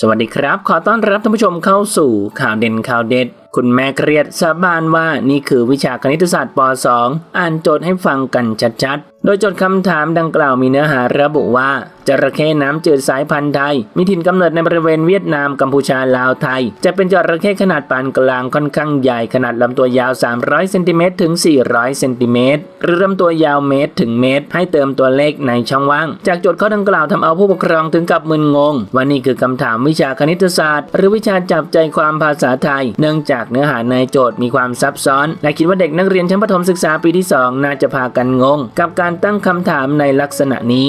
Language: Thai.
สวัสดีครับ ขอต้อนรับท่านผู้ชมเข้าสู่ข่าวเด่นข่าวเด็ด คุณแม่เครียดสาบานว่านี่คือวิชาคณิตศาสตร์ป .2 อ่านโจทย์ให้ฟังกันชัดๆ โดยโจทย์คำถามดังกล่าวมีเนื้อหาระบุว่า จระเข้น้ำจืดสายพันธุ์ไทย มีถิ่นกำเนิดในบริเวณเวียดนามกัมพูชาลาวไทย จะเป็นจระเข้ขนาดปานกลางค่อนข้างใหญ่ขนาดลำตัวยาว 300เซนติเมตรถึง 400เซนติเมตรหรือลำตัวยาวเมตรถึงเมตร ให้เติมตัวเลขในช่องว่าง จากโจทย์ข้อดังกล่าวทำเอาผู้ปกครองถึงกับมึนงงว่านี่คือคำถามวิชาคณิตศาสตร์ หรือวิชาจับใจความภาษาไทย เนื่องจากเนื้อหาในโจทย์มีความซับซ้อน และคิดว่าเด็กนักเรียนชั้นประถมศึกษาปีที่ 2 น่าจะพากันงง กับการตั้งคำถามในลักษณะนี้